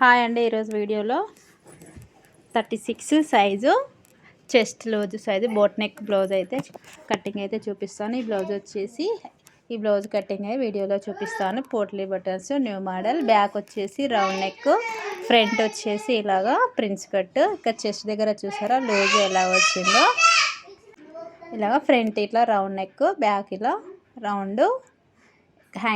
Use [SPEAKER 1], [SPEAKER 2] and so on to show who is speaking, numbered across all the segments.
[SPEAKER 1] Hi అండి ఈరోజు వీడియోలో thirty six size chest blouse size boat neck blouse అయితే కటింగ్ అయితే చూపిస్తాను. ఈ బ్లౌజ్ వచ్చేసి ఈ బ్లౌజ్ కటింగ్ అయ్యి వీడియోలో చూపిస్తాను. Potli buttons new model back వచ్చేసి రౌండ్ నెక్ ఫ్రంట్ వచ్చేసి ఇలాగా ప్రిన్స్ కట్. ఇక్కడ చెస్ట్ దగ్గర చూసారా లూజ్ ఎలా వచ్చిందో. ఇలాగ ఫ్రంట్ ఇట్లా రౌండ్ నెక్ బ్యాక్ ఇలా రౌండ్.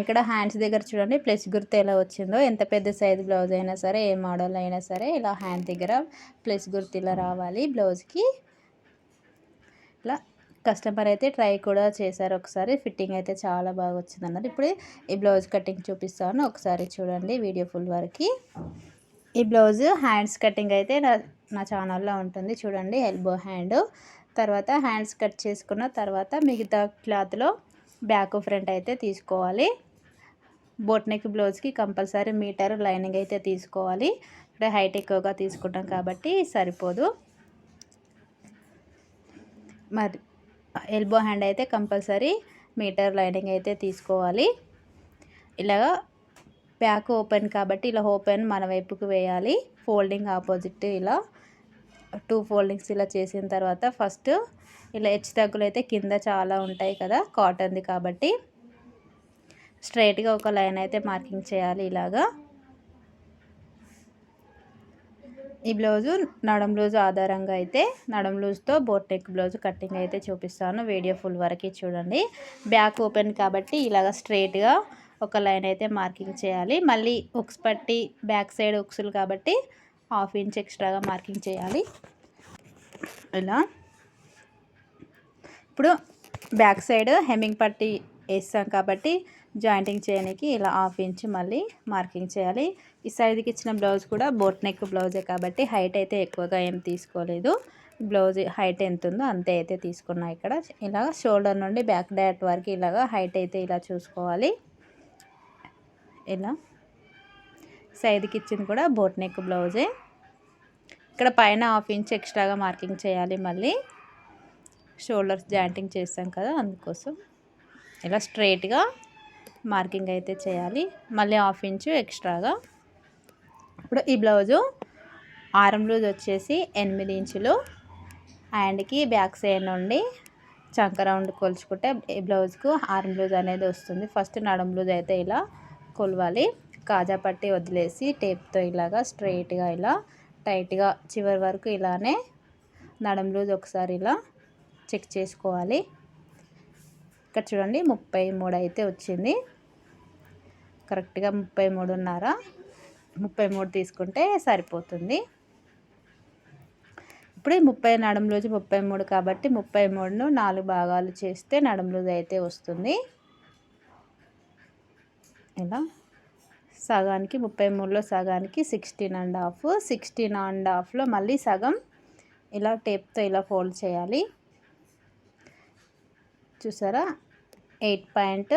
[SPEAKER 1] ఇక్కడ హ్యాండ్స్ దగ్గర చూడండి. ప్లస్ గుర్తు ఎలా వచ్చిందో ఎంత పెద్ద సైజ్ బ్లౌజ్ అయినా సరే ఏ మోడల్ అయినా సరే ఇలా హ్యాండ్ దగ్గర ప్లస్ గుర్తు ఇలా రావాలి బ్లౌజ్కి. ఇలా కస్టమర్ అయితే ట్రై కూడా చేశారు ఒకసారి. ఫిట్టింగ్ అయితే చాలా బాగా వచ్చింది అన్నారు ఇప్పుడు ఈ బ్లౌజ్ కటింగ్ చూపిస్తాను. ఒకసారి చూడండి వీడియో ఫుల్ వరకు. ఈ బ్లౌజ్ హ్యాండ్స్ కటింగ్ అయితే నా నా ఛానల్లో ఉంటుంది. చూడండి ఎల్బో హ్యాండ్. తర్వాత హ్యాండ్స్ కట్ చేసుకున్న తర్వాత మిగతా క్లాత్లో బ్యాక్ ఫ్రంట్ అయితే తీసుకోవాలి. బోట్ నెక్ బ్లౌజ్కి కంపల్సరీ మీటర్ లైనింగ్ అయితే తీసుకోవాలి. ఇక్కడ హైట్ ఎక్కువగా తీసుకుంటాం కాబట్టి సరిపోదు. మరి ఎల్బో హ్యాండ్ అయితే కంపల్సరీ మీటర్ లైనింగ్ అయితే తీసుకోవాలి. ఇలా బ్యాక్ ఓపెన్ కాబట్టి ఇలా ఓపెన్ మన వైపుకు వేయాలి. ఫోల్డింగ్ ఆపోజిట్ ఇలా టూ ఫోల్డింగ్స్ ఇలా చేసిన తర్వాత ఫస్ట్ ఇలా హెచ్చు తగ్గులు అయితే కింద చాలా ఉంటాయి కదా కాటన్ది కాబట్టి. స్ట్రైట్గా ఒక లైన్ అయితే మార్కింగ్ చేయాలి ఇలాగా. ఈ బ్లౌజు నడం లూజ్ ఆధారంగా అయితే నడం లూజ్తో బోట్ నెక్ బ్లౌజ్ కటింగ్ అయితే చూపిస్తాను. వీడియో ఫుల్ వరకు చూడండి. బ్యాక్ ఓపెన్ కాబట్టి ఇలాగ స్ట్రైట్గా ఒక లైన్ అయితే మార్కింగ్ చేయాలి. మళ్ళీ ఉక్స్ పట్టి బ్యాక్ సైడ్ ఉక్సులు కాబట్టి హాఫ్ ఇంచ్ ఎక్స్ట్రాగా మార్కింగ్ చేయాలి. ఇలా. ఇప్పుడు బ్యాక్ సైడ్ హెమ్మింగ్ పట్టి వేస్తాం కాబట్టి జాయింటింగ్ చేయడానికి ఇలా హాఫ్ ఇంచ్ మళ్ళీ మార్కింగ్ చేయాలి. ఈ సైడ్కి ఇచ్చిన బ్లౌజ్ కూడా బోట్ నెక్ బ్లౌజే కాబట్టి హైట్ అయితే ఎక్కువగా ఏం తీసుకోలేదు. బ్లౌజ్ హైట్ ఎంత ఉందో అంతే అయితే తీసుకున్నా ఇక్కడ. ఇలా షోల్డర్ నుండి బ్యాక్ డైట్ వరకు ఇలాగా హైట్ అయితే ఇలా చూసుకోవాలి. ఇలా. సైడ్కి ఇచ్చింది కూడా బోట్ నెక్ బ్లౌజే. ఇక్కడ పైన హాఫ్ ఇంచ్ ఎక్స్ట్రాగా మార్కింగ్ చేయాలి మళ్ళీ. షోల్డర్స్ జాయింటింగ్ చేస్తాం కదా అందుకోసం. ఇలా స్ట్రైట్గా మార్కింగ్ అయితే చేయాలి. మళ్ళీ హాఫ్ ఇంచు ఎక్స్ట్రాగా. ఇప్పుడు ఈ బ్లౌజు ఆరం లూజ్ వచ్చేసి ఎనిమిది ఇంచులు. హ్యాండ్కి బ్యాక్ సైడ్ నుండి చంక రౌండ్ కొలుచుకుంటే ఈ బ్లౌజ్కు ఆరం లూజ్ అనేది వస్తుంది. ఫస్ట్ నడం బ్లూజ్ అయితే ఇలా కొలవాలి. కాజా పట్టి వదిలేసి టేప్తో ఇలాగా స్ట్రైట్గా ఇలా టైట్గా చివరి వరకు ఇలానే నడం లూజ్ ఒకసారి ఇలా చెక్ చేసుకోవాలి. ఇక్కడ చూడండి ముప్పై మూడు అయితే వచ్చింది. కరెక్ట్గా ముప్పై మూడున్నర. ముప్పై మూడు తీసుకుంటే సరిపోతుంది. ఇప్పుడు ముప్పై నడం రోజు ముప్పై మూడు కాబట్టి ముప్పై మూడును నాలుగు భాగాలు చేస్తే నడం రోజు అయితే వస్తుంది. ఇలా సగానికి ముప్పై మూడులో సగానికి sixteen and half sixteen and హాఫ్లో మళ్ళీ సగం ఇలా టేప్తో ఇలా ఫోల్డ్ చేయాలి. చూసారా? ఎయిట్ పాయింట్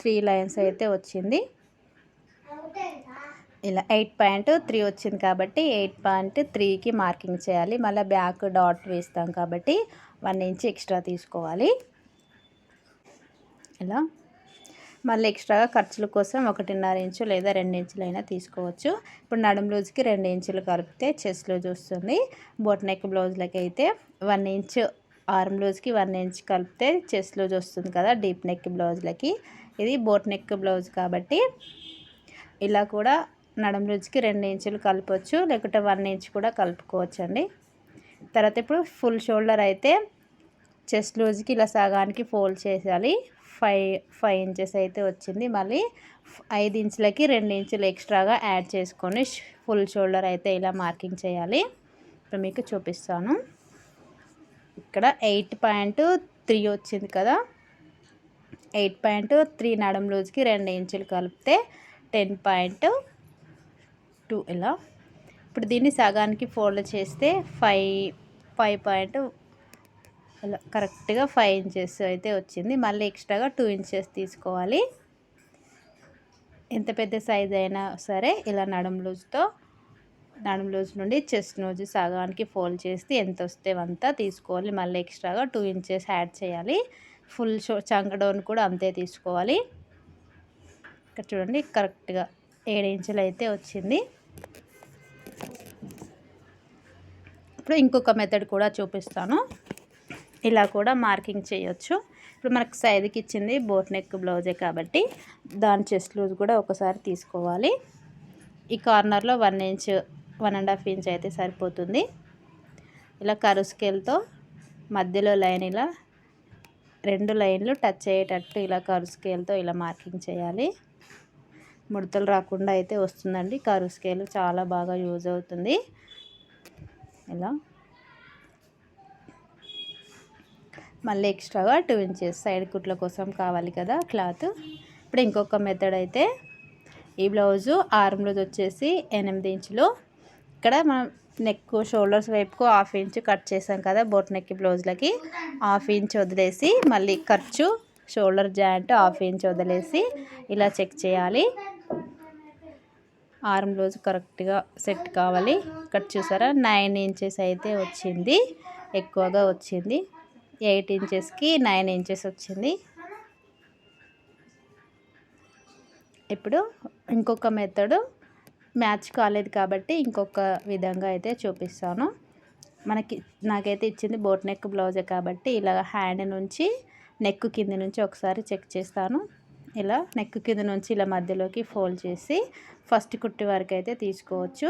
[SPEAKER 1] త్రీ లైన్స్ అయితే వచ్చింది. ఇలా ఎయిట్ పాయింట్ త్రీ వచ్చింది కాబట్టి ఎయిట్ పాయింట్ త్రీకి మార్కింగ్ చేయాలి. మళ్ళీ బ్యాక్ డాట్ వేస్తాం కాబట్టి వన్ ఇంచ్ ఎక్స్ట్రా తీసుకోవాలి. ఇలా మళ్ళీ ఎక్స్ట్రాగా ఖర్చుల కోసం ఒకటిన్నర ఇంచు లేదా రెండు ఇంచులైనా తీసుకోవచ్చు. ఇప్పుడు నడుము లూజ్కి రెండు ఇంచులు కలిపితే చెస్ట్ లూజ్ వస్తుంది. బోట్ నెక్ బ్లౌజ్లకి అయితే వన్ ఇంచు ఆర్మ్ లూజ్కి వన్ ఇంచ్ కలిపితే చెస్ట్ లూజ్ వస్తుంది కదా డీప్ నెక్ బ్లౌజ్లకి ఇది బోట్ నెక్ బ్లౌజ్ కాబట్టి ఇలా కూడా నడుము లూజ్కి రెండు ఇంచులు కలపవచ్చు లేకుంటే వన్ ఇంచ్ కూడా కలుపుకోవచ్చు అండి తర్వాత ఇప్పుడు ఫుల్ షోల్డర్ అయితే చెస్ట్ లూజ్కి ఇలా సగానికి ఫోల్డ్ చేయాలి. ఫైవ్ ఫైవ్ ఇంచెస్ అయితే వచ్చింది. మళ్ళీ ఐదు ఇంచులకి రెండు ఇంచులు ఎక్స్ట్రాగా యాడ్ చేసుకొని ఫుల్ షోల్డర్ అయితే ఇలా మార్కింగ్ చేయాలి. ఇప్పుడు మీకు చూపిస్తాను. ఇక్కడ ఎయిట్ పాయింట్ త్రీ వచ్చింది కదా. ఎయిట్ పాయింట్ త్రీ నడం లూజ్కి రెండు ఇంచులు కలిపితే టెన్ పాయింట్ టూ ఇలా. ఇప్పుడు దీన్ని సగానికి ఫోల్డ్ చేస్తే ఫైవ్ ఫైవ్ పాయింట్ ఇలా కరెక్ట్గా ఫైవ్ ఇంచెస్ అయితే వచ్చింది. మళ్ళీ ఎక్స్ట్రాగా టూ ఇంచెస్ తీసుకోవాలి. ఎంత పెద్ద సైజ్ అయినా సరే ఇలా నడుము లూజ్తో నడుము లూజ్ నుండి చెస్ట్ లూజ్ సగానికి ఫోల్డ్ చేస్తే ఎంత వస్తే అంతా తీసుకోవాలి. మళ్ళీ ఎక్స్ట్రాగా టూ ఇంచెస్ యాడ్ చేయాలి. ఫుల్ షో చంకడోన్ కూడా అంతే తీసుకోవాలి. ఇక్కడ చూడండి కరెక్ట్గా ఏడు ఇంచులు అయితే వచ్చింది. ఇప్పుడు ఇంకొక మెథడ్ కూడా చూపిస్తాను. ఇలా కూడా మార్కింగ్ చేయొచ్చు. ఇప్పుడు మనకు సైజుకి ఇచ్చింది బోట్ నెక్ బ్లౌజే కాబట్టి దాని చెస్ట్ లూజ్ కూడా ఒకసారి తీసుకోవాలి. ఈ కార్నర్లో one inch one and half inch అయితే సరిపోతుంది. ఇలా కరు స్కేల్తో మధ్యలో లైన్ ఇలా రెండు లైన్లు టచ్ అయ్యేటట్టు ఇలా కరు స్కేల్తో ఇలా మార్కింగ్ చేయాలి. ముడతలు రాకుండా అయితే వస్తుందండి. కరు స్కేల్ చాలా బాగా యూజ్ అవుతుంది. ఇలా మళ్ళీ ఎక్స్ట్రాగా టూ ఇంచెస్ సైడ్ కుట్ల కోసం కావాలి కదా క్లాత్. ఇప్పుడు ఇంకొక మెథడ్ అయితే ఈ బ్లౌజు ఆర్మ్ రోజు వచ్చేసి ఎనిమిది ఇంచులు. ఇక్కడ మనం నెక్ షోల్డర్స్ వైపుకు హాఫ్ ఇంచ్ కట్ చేసాం కదా బోట్ నెక్ బ్లౌజ్లకి హాఫ్ ఇంచ్ వదిలేసి మళ్ళీ ఖర్చు షోల్డర్ జాయింట్ హాఫ్ ఇంచ్ వదిలేసి ఇలా చెక్ చేయాలి. ఆర్మ్ బ్లౌజ్ కరెక్ట్గా సెట్ కావాలి. ఇక్కడ చూసారా? నైన్ ఇంచెస్ అయితే వచ్చింది. ఎక్కువగా వచ్చింది. ఎయిట్ ఇంచెస్కి నైన్ ఇంచెస్ వచ్చింది. ఇప్పుడు ఇంకొక మెథడు మ్యాచ్ కాలేదు కాబట్టి ఇంకొక విధంగా అయితే చూపిస్తాను. మనకి నాకైతే ఇచ్చింది బోట్ నెక్ బ్లౌజే కాబట్టి ఇలా హ్యాండ్ నుంచి నెక్ కింద నుంచి ఒకసారి చెక్ చేస్తాను. ఇలా నెక్ కింద నుంచి ఇలా మధ్యలోకి ఫోల్డ్ చేసి ఫస్ట్ కుట్టి వరకు అయితే తీసుకోవచ్చు.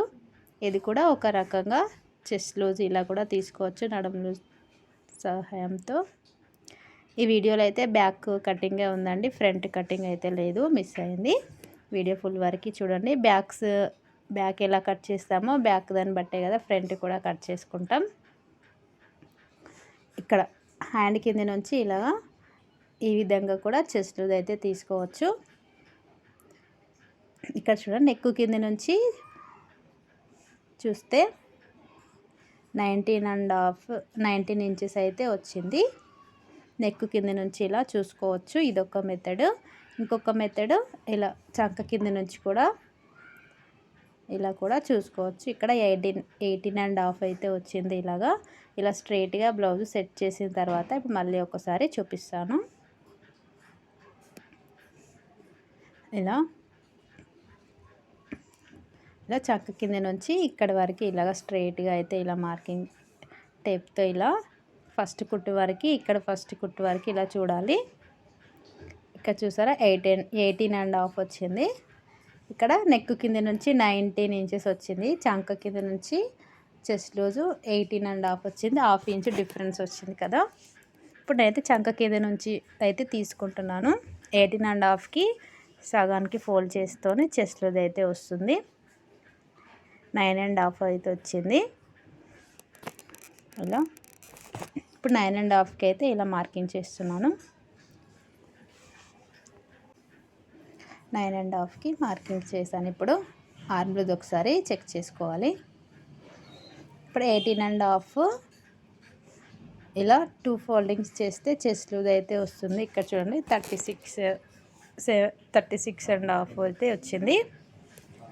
[SPEAKER 1] ఇది కూడా ఒక రకంగా చెస్ట్ లూజ్ ఇలా కూడా తీసుకోవచ్చు. నడుము లూజ్ సహాయంతో. ఈ వీడియోలో అయితే బ్యాక్ కటింగే ఉందండి. ఫ్రంట్ కటింగ్ అయితే లేదు. మిస్ అయింది. వీడియో ఫుల్ వరకు చూడండి. బ్యాక్స్ బ్యాక్ ఎలా కట్ చేస్తామో బ్యాక్ దాన్ని బట్టే కదా ఫ్రంట్ కూడా కట్ చేసుకుంటాం. ఇక్కడ హ్యాండ్ కింద నుంచి ఇలా ఈ విధంగా కూడా చెస్ట్ అయితే తీసుకోవచ్చు. ఇక్కడ చూడండి. నెక్కు కింద నుంచి చూస్తే nineteen and half nineteen inches అయితే వచ్చింది. నెక్ కింద నుంచి ఇలా చూసుకోవచ్చు. ఇదొక మెథడ్ ఇంకొక మెథడ్ ఇలా చంక కింద నుంచి కూడా ఇలా కూడా చూసుకోవచ్చు. ఇక్కడ ఎయిటీన్ ఎయిటీన్ అండ్ హాఫ్ అయితే వచ్చింది ఇలాగా. ఇలా స్ట్రైట్గా బ్లౌజ్ సెట్ చేసిన తర్వాత ఇప్పుడు మళ్ళీ ఒకసారి చూపిస్తాను. ఇలా ఇలా చక్క కింద నుంచి ఇక్కడ వరకు ఇలాగ స్ట్రైట్గా అయితే ఇలా మార్కింగ్ టేప్తో ఇలా ఫస్ట్ కుట్టు వరకు ఇక్కడ ఫస్ట్ కుట్టు వరకు ఇలా చూడాలి. ఇక్కడ చూసారా ఎయిటీన్ ఎయిటీన్ అండ్ హాఫ్ వచ్చింది. ఇక్కడ నెక్ కింద నుంచి నైన్టీన్ ఇంచెస్ వచ్చింది. చంక కింద నుంచి చెస్ట్ రోజు ఎయిటీన్ అండ్ హాఫ్ వచ్చింది. హాఫ్ ఇంచ్ డిఫరెన్స్ వచ్చింది కదా. ఇప్పుడు నేనైతే చంక కింద నుంచి అయితే తీసుకుంటున్నాను. ఎయిటీన్ అండ్ హాఫ్కి సగానికి ఫోల్డ్ చేస్తూనే చెస్ట్లోది అయితే వస్తుంది. నైన్ అండ్ హాఫ్ అయితే వచ్చింది. ఇలా ఇప్పుడు నైన్ అండ్ హాఫ్కి అయితే ఇలా మార్కింగ్ చేస్తున్నాను. నైన్ అండ్ హాఫ్కి మార్కింగ్ చేశాను. ఇప్పుడు ఆర్మ్లది ఒకసారి చెక్ చేసుకోవాలి. ఇప్పుడు ఎయిటీన్ అండ్ హాఫ్ ఇలా టూ ఫోల్డింగ్స్ చేస్తే చెస్ట్ లూజ్ అయితే వస్తుంది. ఇక్కడ చూడండి thirty six seven thirty six and half అయితే వచ్చింది.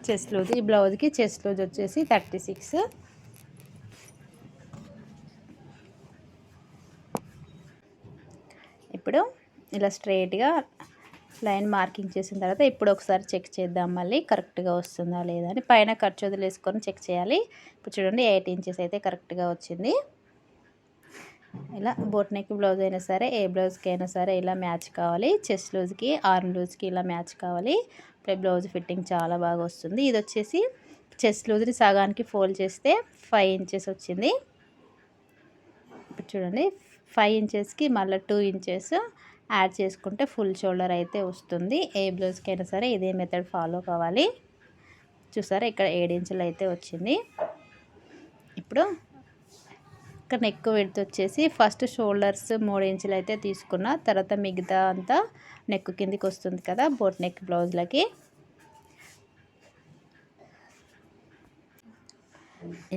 [SPEAKER 1] చెస్ట్ లూజ్ ఈ బ్లౌజ్కి చెస్ట్ లూజ్ వచ్చేసి థర్టీ సిక్స్. ఇప్పుడు ఇలా స్ట్రైట్గా లైన్ మార్కింగ్ చేసిన తర్వాత ఇప్పుడు ఒకసారి చెక్ చేద్దాం మళ్ళీ కరెక్ట్గా వస్తుందా లేదా అని. పైన ఖర్చు వదిలేసుకొని చెక్ చేయాలి. ఇప్పుడు చూడండి ఎయిట్ ఇంచెస్ అయితే కరెక్ట్గా వచ్చింది. ఇలా బోట్నెక్ బ్లౌజ్ అయినా సరే ఏ బ్లౌజ్కి అయినా సరే ఇలా మ్యాచ్ కావాలి. చెస్ట్ లూజ్కి ఆర్మ్ లూజ్కి ఇలా మ్యాచ్ కావాలి. బ్లౌజ్ ఫిట్టింగ్ చాలా బాగా వస్తుంది. ఇది వచ్చేసి చెస్ట్ లూజ్ని సగానికి ఫోల్డ్ చేస్తే ఫైవ్ ఇంచెస్ వచ్చింది. ఇప్పుడు చూడండి ఫైవ్ ఇంచెస్కి మళ్ళీ టూ ఇంచెస్ యాడ్ చేసుకుంటే ఫుల్ షోల్డర్ అయితే వస్తుంది. ఏ బ్లౌజ్కి అయినా సరే ఇదే మెథడ్ ఫాలో కావాలి. చూసారా ఇక్కడ ఏడు ఇంచులు అయితే వచ్చింది. ఇప్పుడు పక్క నెక్ విడత వచ్చేసి ఫస్ట్ షోల్డర్స్ మూడు ఇంచులు అయితే తీసుకున్న. తర్వాత మిగతా అంతా నెక్ కిందికి వస్తుంది కదా బోట్ నెక్ బ్లౌజ్లకి.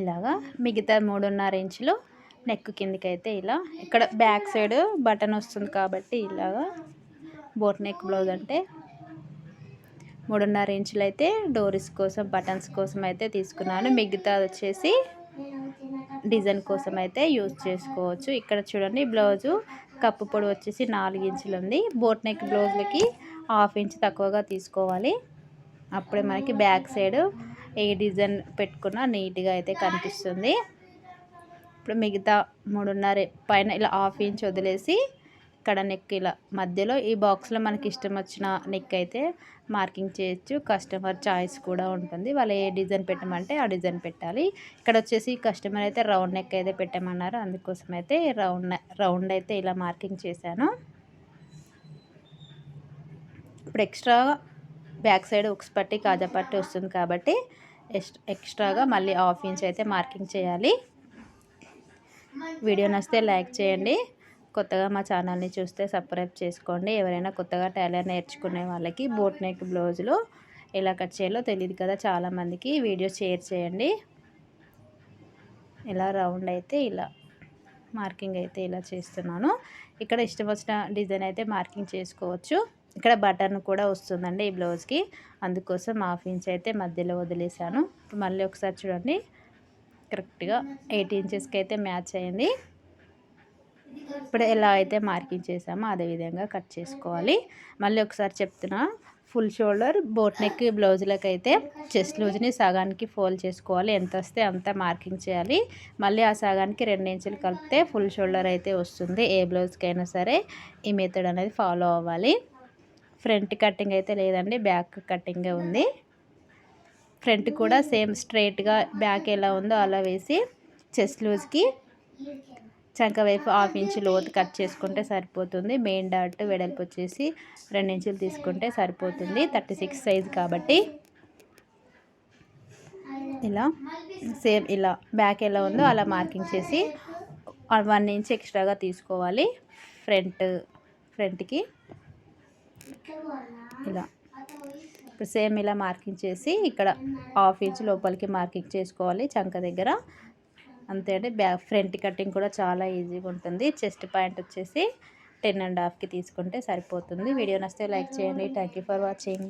[SPEAKER 1] ఇలాగా మిగతా మూడున్నర ఇంచులు నెక్ కిందికి అయితే ఇలా ఇక్కడ బ్యాక్ సైడ్ బటన్ వస్తుంది కాబట్టి ఇలాగా బోట్ నెక్ బ్లౌజ్ అంటే మూడున్నర ఇంచులు అయితే డోరీస్ కోసం బటన్స్ కోసం అయితే తీసుకున్నాను. మిగతా వచ్చేసి డిజైన్ కోసం అయితే యూజ్ చేసుకోవచ్చు. ఇక్కడ చూడండి బ్లౌజు కప్పు పొడి వచ్చేసి నాలుగు ఇంచులు ఉంది బోట్ నెక్ బ్లౌజ్లకి హాఫ్ ఇంచ్ తక్కువగా తీసుకోవాలి. అప్పుడే మనకి బ్యాక్ సైడ్ ఏ డిజైన్ పెట్టుకున్నా నీట్గా అయితే కనిపిస్తుంది. ఇప్పుడు మిగతా మూడున్నర పైన ఇలా హాఫ్ ఇంచ్ వదిలేసి ఇక్కడ నెక్ ఇలా మధ్యలో ఈ బాక్స్లో మనకి ఇష్టం వచ్చిన నెక్ అయితే మార్కింగ్ చేయొచ్చు. కస్టమర్ చాయిస్ కూడా ఉంటుంది. వాళ్ళు ఏ డిజైన్ పెట్టమంటే ఆ డిజైన్ పెట్టాలి. ఇక్కడ వచ్చేసి కస్టమర్ అయితే రౌండ్ నెక్ అయితే పెట్టమన్నారు. అందుకోసం అయితే రౌండ్ రౌండ్ అయితే ఇలా మార్కింగ్ చేశాను. ఇప్పుడు ఎక్స్ట్రా బ్యాక్ సైడ్ ఉక్స్ పట్టి కాజా పట్టి వస్తుంది కాబట్టి ఎక్స్ట్రాగా మళ్ళీ హాఫ్ ఇంచ్ అయితే మార్కింగ్ చేయాలి. వీడియో నచ్చితే లైక్ చేయండి. కొత్తగా మా ఛానల్ని చూస్తే సబ్స్క్రైబ్ చేసుకోండి. ఎవరైనా కొత్తగా టైలర్ నేర్చుకునే వాళ్ళకి బోట్ నెక్ బ్లౌజులు ఎలా కట్ చేయాలో తెలియదు కదా. చాలామందికి వీడియో షేర్ చేయండి. ఇలా రౌండ్ అయితే ఇలా మార్కింగ్ అయితే ఇలా చేస్తున్నాను. ఇక్కడ ఇష్టం వచ్చిన డిజైన్ అయితే మార్కింగ్ చేసుకోవచ్చు. ఇక్కడ బటన్ కూడా వస్తుందండి ఈ బ్లౌజ్కి. అందుకోసం హాఫ్ ఇంచ్ అయితే మధ్యలో వదిలేసాను మళ్ళీ ఒకసారి చూడండి. కరెక్ట్గా ఎయిట్ ఇంచెస్కి అయితే మ్యాచ్ అయింది. ఇప్పుడు ఎలా అయితే మార్కింగ్ చేసామో అదేవిధంగా కట్ చేసుకోవాలి. మళ్ళీ ఒకసారి చెప్తున్నా ఫుల్ షోల్డర్ బోట్ నెక్ బ్లౌజులకు అయితే చెస్ట్ లూజ్ని సగానికి ఫోల్డ్ చేసుకోవాలి. ఎంత వస్తే అంత మార్కింగ్ చేయాలి. మళ్ళీ ఆ సగానికి రెండు ఇంచులు కలిపితే ఫుల్ షోల్డర్ అయితే వస్తుంది. ఏ బ్లౌజ్కి అయినా సరే ఈ మెథడ్ అనేది ఫాలో అవ్వాలి. ఫ్రంట్ కటింగ్ అయితే లేదండి బ్యాక్ కటింగే ఉంది. ఫ్రంట్ కూడా సేమ్ స్ట్రైట్గా బ్యాక్ ఎలా ఉందో అలా వేసి చెస్ట్ లూజ్కి చంక వైపు హాఫ్ ఇంచ్ లోతు కట్ చేసుకుంటే సరిపోతుంది. మెయిన్ డాట్ వెడల్పు వచ్చేసి రెండు ఇంచులు తీసుకుంటే సరిపోతుంది. థర్టీ సిక్స్ సైజ్ కాబట్టి ఇలా సేమ్ ఇలా బ్యాక్ ఎలా ఉందో అలా మార్కింగ్ చేసి వన్ ఇంచ్ ఎక్స్ట్రాగా తీసుకోవాలి. ఫ్రంట్ ఫ్రంట్కి ఇలా. ఇప్పుడు సేమ్ ఇలా మార్కింగ్ చేసి ఇక్కడ హాఫ్ ఇంచ్ లోపలికి మార్కింగ్ చేసుకోవాలి. చంక దగ్గర అంతే అండి. బ్యాక్ ఫ్రంట్ కటింగ్ కూడా చాలా ఈజీగా ఉంటుంది. చెస్ట్ పాయింట్ వచ్చేసి టెన్ అండ్ హాఫ్కి తీసుకుంటే సరిపోతుంది. వీడియో నచ్చితే లైక్ చేయండి. Thank for watching.